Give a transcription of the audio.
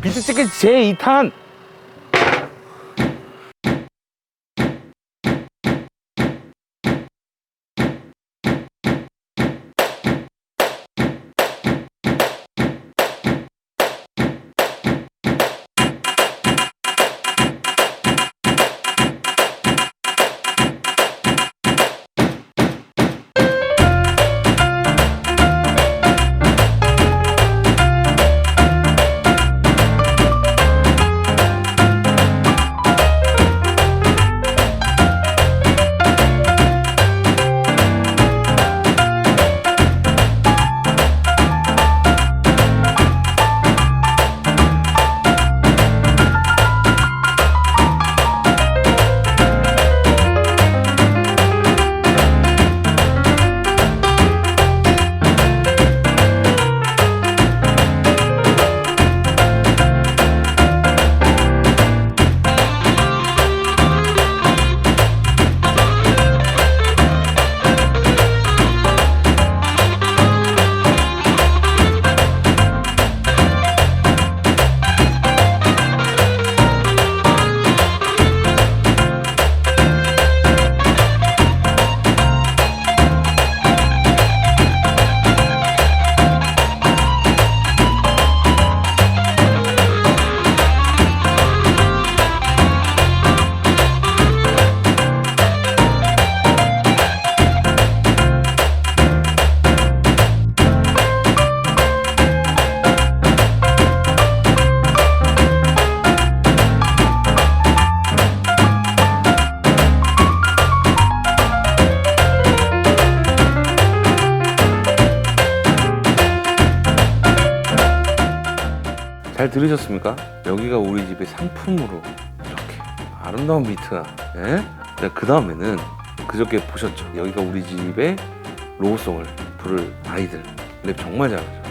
비트 찍기 제 2탄 잘 들으셨습니까? 여기가 우리 집의 상품으로 이렇게 아름다운 비트가 예? 그 다음에는 그저께 보셨죠? 여기가 우리 집의 로우송을 부를 아이들 랩 정말 잘하죠